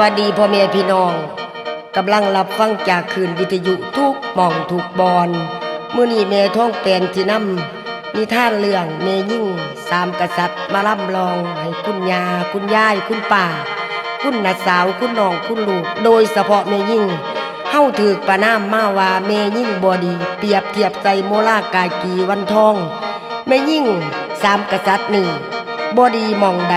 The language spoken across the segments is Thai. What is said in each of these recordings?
วัสดีพ่อแม่พี่น้องกำลังรับฟังจากคืนวิทยุทุกหม่องทุกบอนมื้อนี้แม่ท้องแปลนสินำนิท่านเรื่องแม่ยิ่งสามกษัตริย์มาล่ำลอง ให้คุณยาคุณยายคุณป่า คุณน้าสาวคุณน้องคุณลูก โดยเฉพาะแม่ยิ่งเฮาถือประนามมาว่าแม่ยิ่งบ่ดี เปรียบเทียบใจโมลากากีวันทองแม่ยิ่งสามกษัตริย์นี่บ่ดีมองใด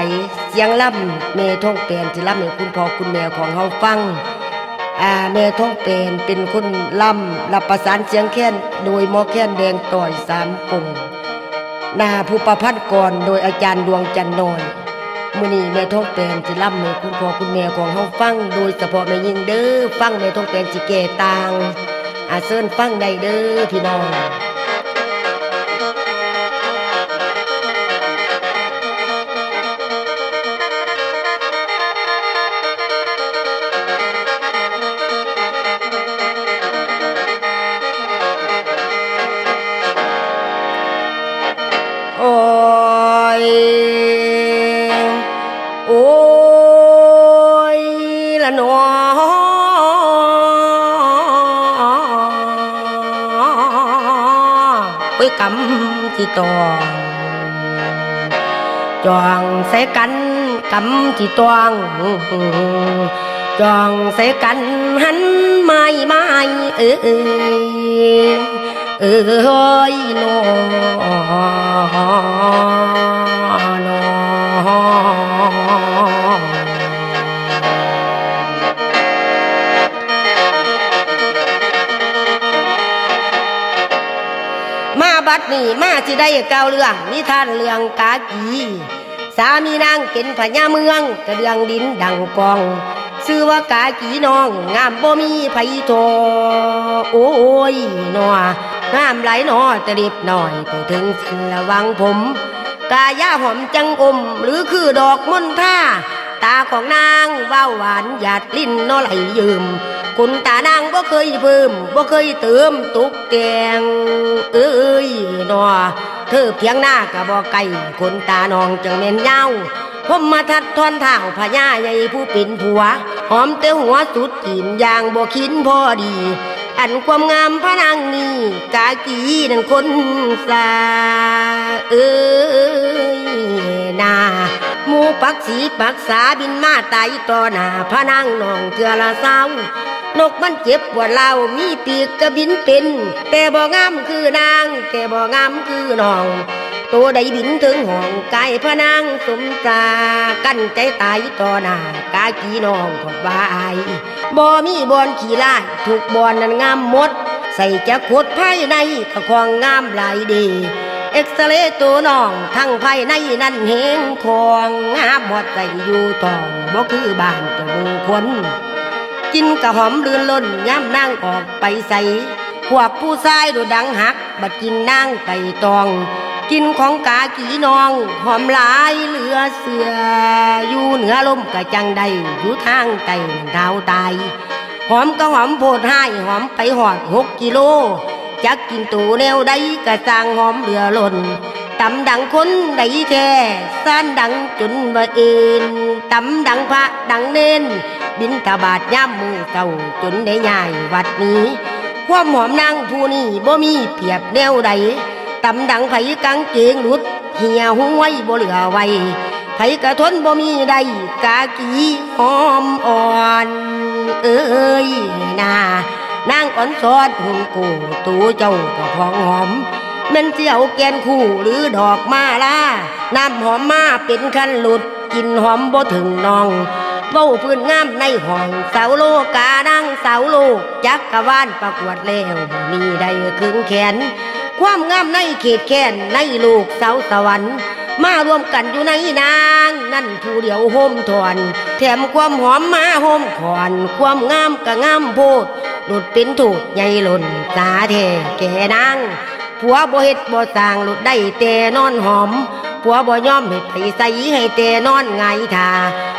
สียงล่ำแม่ท่องแปลนที่ล่ำให้คุณพ่อคุณแม่ของเฮาฟังอ่าแม่ท่องแปลนเป็นคนล่ำรับประสานเสียงแค้นโดยหมอแค้นแดงต่อยสามกงนาผู้ประพันธ์ก่อนโดยอาจารย์ดวงจันทร์น้อยมื้อนี้แม่ท่องแปลนสิล่ำให้คุณพ่อคุณแม่ของเฮาฟังโดยเฉพาะแม่ยิ่งเด้อฟังแม่ท่องแปลนสิแก่ต่างอาเซิญฟังได้เด้อพี่น้อง หนอไปกำที่ตองจองใส่กันกำที่ตวงจองใส่กันหันไม่ไม่เอ้ยเอ้ยนโน บัดนี้มาสิได้เก่าเรื่องนิทานเรื่องกากีสามีนางเป็นพญาเมืองกระเดืองดินดังกองชื่อว่ากากีน้องงามบ่มีไผโทโอ้ยหนองามไหลหนอตะเด็บหน่อยไปถึงสิ้นระวังผม กายาหอมจังอม หรือคือดอกมณฑาตาของนางว้าหวานหยาดลิ้นนอไหลยืม คุณตานางบ่เคยเพิ่มบ่เคยเติมตุกแต่งเอ้ยหนอเธอเพียงหน้าก็บ่ไกลคนตานองจังแม่นยาผมมาทัดทอนเท้าพญาใหญ่ผู้เป็นผัว หอมแต่หัวสุดกินอย่างบ่คินพอดี อันความงามพระนางนี่กากีนั่นคนสาเอ้ยนา หมูปักสีปักษาบินมาไตต่อหน้าพนางนองเทือละเศร้านกมันเจ็บปวดเล่ามีปีกกระบินเป็น แต่บ่งามคือนาง แต่บ่งามคือน้อง ตัวใดบินถึงห้องกายพนางสมตากั้นใจตายต่อหน้ากากีน้องกดว่าอายบ่มีบอนขี่ลายถูกบอนนั้นงามหมด ใส่จะขดภายในก็ของงามหลายดี เอ็กซเรย์ตัวน้อง ทั้งภายในนั่นเฮงของ งามหมดใจอยู่ตองบ่คือบ้านเจ้าหมูคนกินกะหอมเรือนล้นย้ำนั่งออกไปใส่พวกผู้ชายดูดังหัก บัดกินนั่งไก่ตอง กินของกากีนอง หอมหลายเหลือเสือ อยู่เหนือลมกะจังใดอยู่ทางไต่ดาวตาย หอมก็หอมโพดให้หอมไปหอดหกกิโล จักกินตูแนวใดกะสร้างหอมเหลือล้นตำดังคนใดแท้สานดังจุนบ่เอ็นตำดังพระดังเน้น บินทบาทย่ำมือเก่าจนได้ย่ายวัดนี้ ความหอมนางผู้นี้บ่มีเปียบแนวใดตำดังไผกางเกงหลุด เหี่ยห้วยบ่เหลือไว้ไผกระทนบ่มีใดกากีหอมอ่อน เอ้ยนา นางอ่อนสอดหุ่นกูตูเจ้าก็พองหอมม่นเจียวแกนคู่หรือดอกมาล่าน้ำหอมมาเป็นคันหลุดกินหอมบ่ถึงนองเว้าพื้นงามในห้องเสาโลกานั่งเสาโลกจักกะวานประกวดแล้วมีใดครึ่งแขน ความงามในเขตแค้นในโลกเสาสวรรค์ มารวมกันอยู่ในนาง นั่นผู้เดียวโฮมถอน แถมความหอมมาโฮมขอน ความงามก็งามโพด หลุดเป็นถูกใหญ่หล่นสาแท้แก่นางผัวบ่เฮ็ดบ่สร้างหลุดได้แต่นอนหอมผัวบ่ยอมเฮ็ดไปใส่ให้แต่นอนไงายทา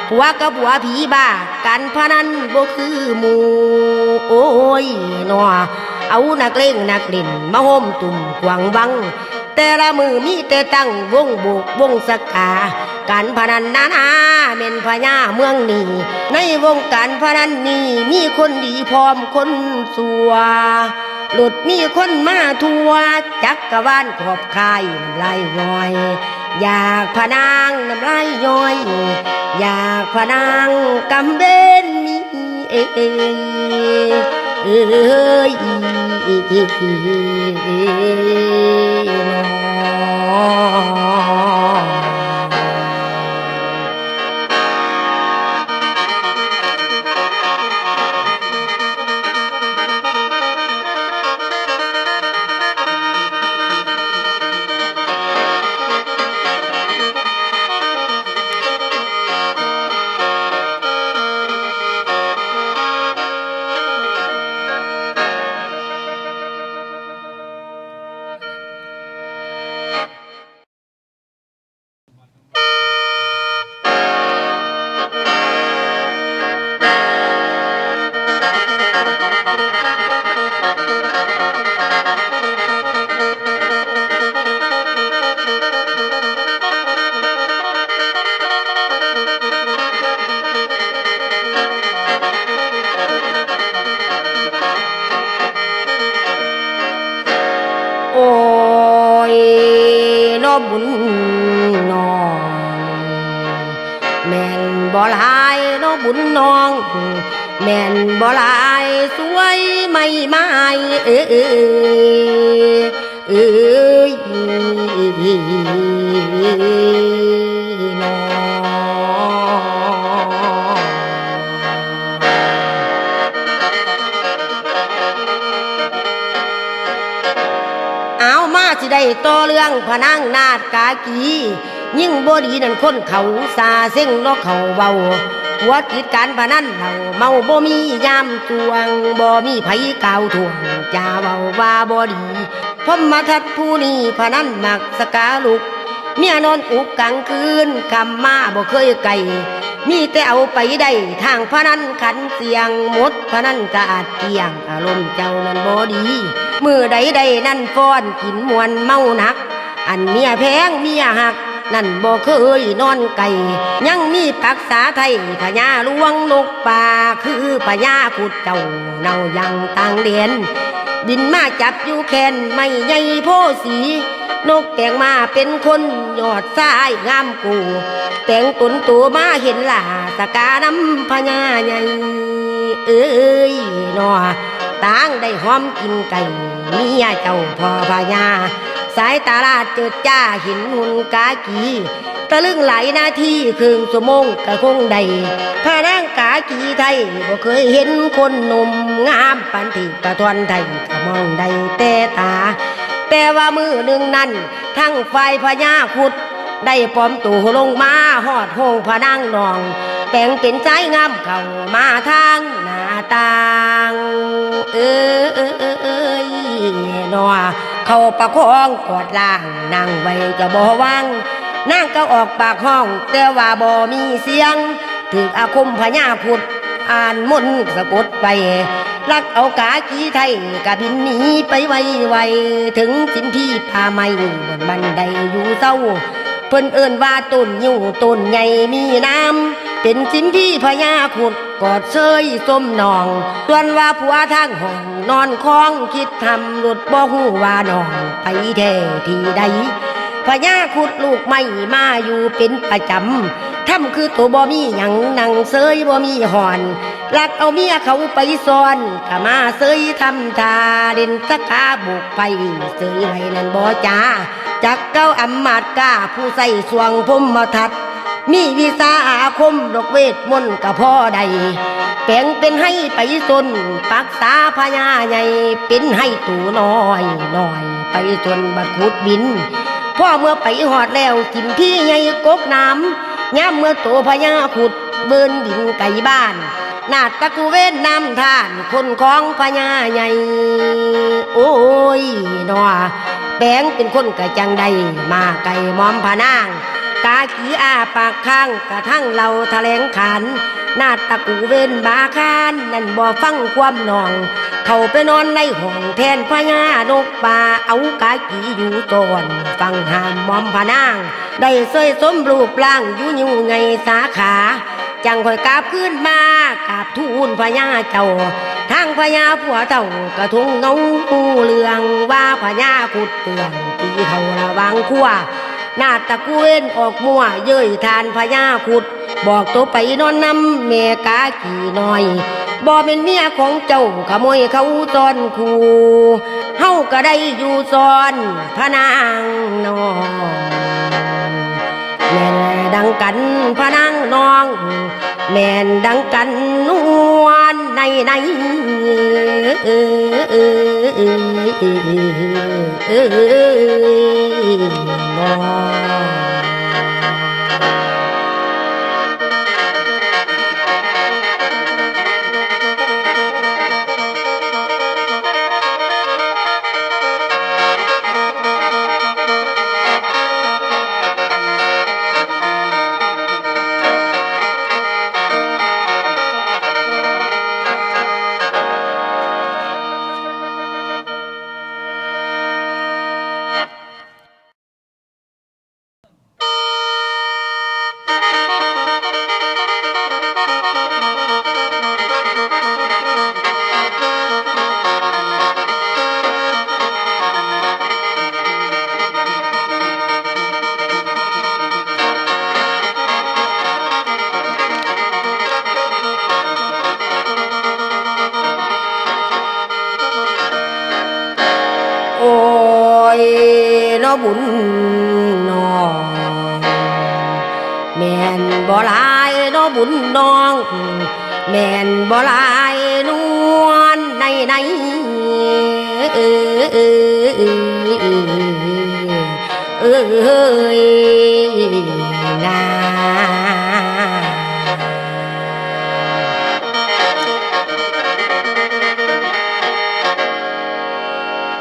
ผัวกับผัวผีบ้ากันพนันบ่คือหมู่โอ้ยหนอเอานักเลงนักเล่นมาห่มตุ่มกวางบัง แต่ละมือมีแต่ตั้งวงโบกวงสกา การพนันนานา เป็นพญาเมืองนี้ในวงการพนันนี้มีคนดีพร้อมคนสัวหลุดมีคนมาทัวจักกะวาลขอบคายน้ำลายย้อย อยากพนางน้ำลายย้อย อยากพนางกำเบนมีเอ้เอ้ยนอ นน้อง แม่นบ่ลายสวยไม่ไม้เอ้ยเอ้ยเออเอามาสิได้ต่อเรื่องพนังนาดกากียิ่งบ่ดีนั่นคนเขาซาเส้งนอกเขาเบา หัวติดการพนันเราเมาบ่มียามจวงบ่มีไผกล่าวทวงจาเบาว่าบ่ดีพมมาทัดผู้นี้พนันมักสกาลุก เมียนอนอุกกลางคืนคำมาบ่เคยไกลมีแต่เอาไปได้ทางพนันขันเสียงหมดพนันกะอาจเกี่ยง อารมณ์เจ้านั้นบ่ดี มือใดใดนั่นฟ้อนกินมวนเมาหนัก อันเมียแพงเมียหัก นั่นบ่เคยนอนไก่ยังมีปักษาไทยพญาลวงนกป่าคือพญาขุดเจ้าเนายังต่างเดียน บินมาจับอยู่แคนไม่ใหญ่โพสี นกแต่งมาเป็นคนยอดซ้ายงามกู แต่งตนตัวมาเห็นล่าสกาน้ำพญาใหญ่เอ้ยนอต่างได้หอมกินไก่เมียเจ้าพ่อพญา สายตาลาดเจิดจ้าห็นหุ่นกากีตะลึงไหลายนาที่ครึ่งสมงกะคงใดพระนางกากีไทยบ่เคยเห็นคนหนุ่มงามปันที่กระทวนไทยกะมองใดแต่ตา แต่ว่ามือหนึ่งนั้น ทั้งฝ่ายพญาขุด ได้ปลอมตัวลงมาหอดห้องพระนางนองแต่งเป็นใจงามเข้ามาทางหน้าต่าง เออเออเออเอยนอ เข้าประคองกอดล่างนั่งไว้ก็บ่วังนางก็ออกปากห้องแต่ว่าบ่มีเสียง ถึกอาคมพญาขุดอ่านมนสะกดไปลักเอากากีไทยกะบินหนีไปไวไวถึงสิมพี่พาไม่บนบันไดอยู่เศร้าเพิ่นเอิ้นว่าต้นยู่ต้นใหญ่มีน้ำ เป็นสิมพี่พญาขุดกอดเชยส้มนองส่วนว่าผัวทางห้องนอนคล้องคิดทำหลุดบ่หูว่าน้องไปแท้ที่ใดพญาขุดลูกไม่มาอยู่เป็นประจำทำคือตัวบ่มีหยังนั่งเซยบ่มีหอนลักเอาเมียเขาไปซ่อนก็มาเซยทำทาเด่นสกาบุกไปเซยไรนั่นบ่จ้าจักเก้าอำมาตย์กล้าผู้ใส่สวงพมมาทัด มีวิสาอาคมดอกเวทมนต์กับพ่อใดแปลงเป็นให้ไปสนปักษาพญาใหญ่เป็นให้ตูน้อยน้อย ไปจนบัดขุดบินพ่อเมื่อไปหอดแล้วกินพี่ใหญ่กกน้ำย่ามเมื่อโตพญาขุดเบินดินไก่บ้านนาตะกูเวนน้ำทานคนของพญาใหญ่โอ้ยนอแปลงเป็นคนกะจังใดมาไก่มอมพนาง กาขีอาปากข้างกระทั่งเราแถลงขันนาตะกูเวนบาคานนั่นบ่ฟังความนอง เขาไปนอนในห้องแทนพญานกป่าเอากากีอยู่ตอนฟังหามมอมพนาง ได้เสยสมรูปร่างอยู่อยู่ไงสาขาจังคอยกราบขึ้นมากราบทูลพญาเจ้าทางพญาผัวเจ้ากระทุงเงาเรืองว่าพญาขุดเตือนตีเขาระวังขั้ว หน้าตะกุเวนออกมัวเย้ยทานพญาขุด บอกตัวไปนอนนำแม่กากี่น้อยบ่เป็นเมียของเจ้าขโมยเขาตอนคูเฮาก็ได้อยู่ซ้อนพระนางนองแม่นดังกันพระนางนอง แม่นดังกันนัว ในในเออเออเออเออเออ บุญนอง แม่นบ่ลายนวลในในเออเออเออเออเออเอยนา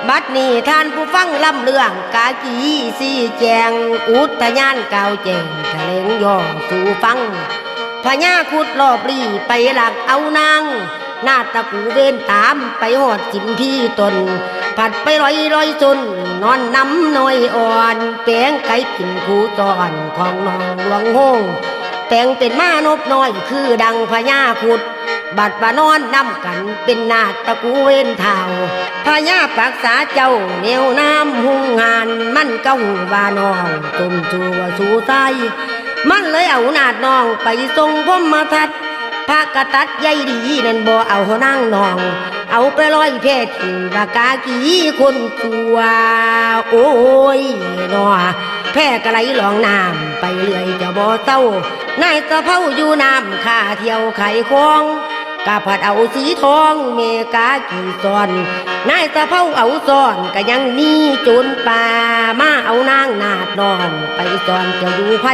บัดนี้ท่านผู้ฟังลำเรื่องกากีสี่แจง อุทยานกาแจงทะเลงย่อสู่ฟัง พญาคุดรอบรีไปหลักเอานางหน้าตะกูเวนตามไปหอดจิมพี่ตน ผัดไปร้อยร้อยจนนอนน้ำน้อยอ่อนแปลงไก่ปิ่นคูตอนของน้องหลวงโฮงแต่งเป็นมานบน้อยคือดังพญาคุด บัดว่านอนนำกันเป็นนาตะกูเวนเท่าพญาปรักษาเจ้าแนวน้ำหุงงานมันก็หูวานองตุ่มจูวสูใต้ มันเลยเอานาดน้องไปทรงพมมาทัดพระกตัดใหญ่ดีนั่นบ่เอานั่งนอง เอาไปลอยเพศที่ว่ากากีคนตัวโอ้ยนอแพ่กระไรหลองน้ำไปเรื่อยจะบ่เต้านายตะเผาอยู่น้ำข้าเที่ยวไข่คอง กะผัดเอาสีทองเมกากี่ซอน นายตะเผาเอาซ่อนก็ยังมีโจรป่ามาเอานางนาดนอน ไปซ่อนจะอยู่ไพ่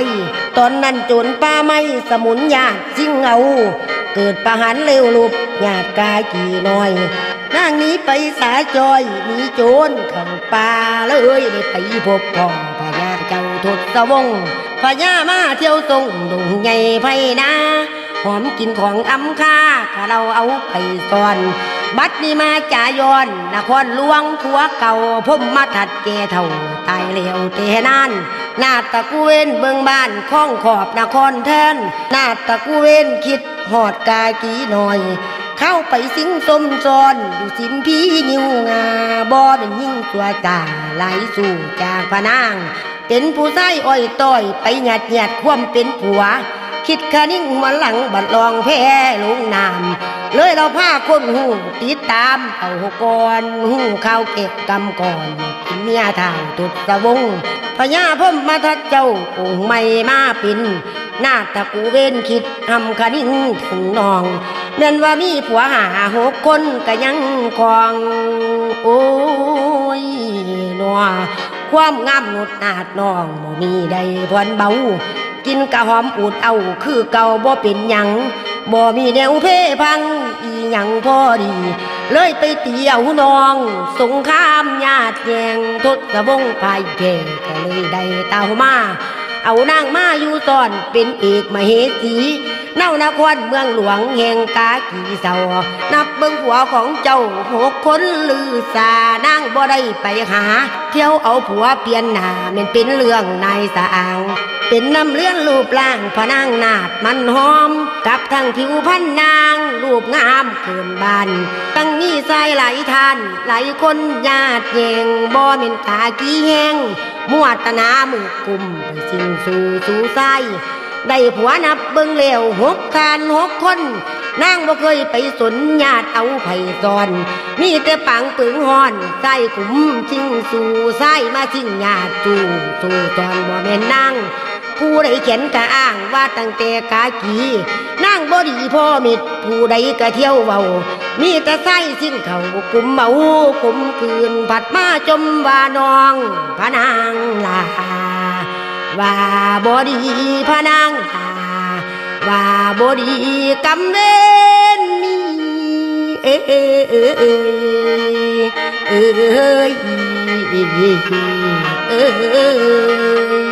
ตอนนั้นโจรป่าไม่สมุนญาติจิงเอา เกิดประหารเร็วลุบญาติกากี่น้อยนางหนี้ไปสาจอยหนีโจรเข้าป่าเลยได้ไปพบพ่อพญาเจ้าทศวงศ์พญามาเที่ยวทรงดุงใหญ่ไพนา หอมกินของอำค่าถ้าเราเอาไปซ่อน บัดนี้มาจ่ายอนนครหลวงผัวเก่าพมมาถัดแก่เท่าตายเร็วเตนานนาตะกูเวนเบิงบ้านข้องขอบนครแทนนาตะกูเวนคิดหอดกากีหน่อย เข้าไปสิงสมซอนอยู่สิมพี่นิวงาบ่เป็นยิ่งตัวจ่าไหลสู่จากพนาง เป็นผู้ใช้อ้อยต้อยไปหยัดหยัดความเป็นผัว คิดคานิ่งหัวหลังบัดลองแพ้ลงน้ำ เลยเราพาคนหูติดตามเอาหกอนหูข้าวเก็บกำก่อนเมียทางตุดสะวงพญาพมมาทัดเจ้าองค์ไม่มาปินหน้าตะกูเวนคิดทำคนิ่งถึงนองเม่นว่ามีผัวหาหกคนก็ยังคองโอ้ยนัวความงามหนุดนาดน้องบ่มีใดพรเบา กินกะหอมอูดเอาคือเก่าบ่เป็นหยัง บ่มีแนวเพพังอีหยังพอดี เลยไปเตียวน้อง สงครามญาติแยงทศวงศ์ภายแก่ก็เลยได้เต่ามา เอานางมาอยู่ซ่อนเป็นเอกมเหสี เน่านครเมืองหลวงแห่งกากีเสานับเบิ่งผัวของเจ้าหกคนลือสานางบ่ได้ไปหา เที่ยวเอาผัวเปลี่ยนหน้ามันเป็นเรื่องนายสะอางเป็นน้ำเลื่อนรูปร่างพนางนาดมันหอม กับทั้งผิวพันนาง รูปงามเกินบานตั้งมีสายไหลายทานไหลายคนญาติแยงบ่เม็นกากีแหงมวตนามือกลุ่มไปสิ่งสู่สู่ไส ได้ผัวนับเบิ่งแล้วหกทานหกคนนางบ่เคยไปสนญาติเอาไผ่ซอน มีแต่ปังปึงหอนใส่ขุมชิงสู่ใส่มาชิงญาติสู่สู่ตอนบ่แม่นนางผู้ใดเขียนกะอ้างว่าตั้งแต่กากีนางบ่ดีพ่อมิตรผู้ใดกะเที่ยวเว้ามีแต่ไส้สิ้นเขากุมเมากุมคืนผัดมาจมว่านองพระนางลา ว่าบ่ดีพนังหาว่าบ่ดีกำเวนมีเอ้เอ้ยเอ้ยเอ้ยเอ้ยเอ้ย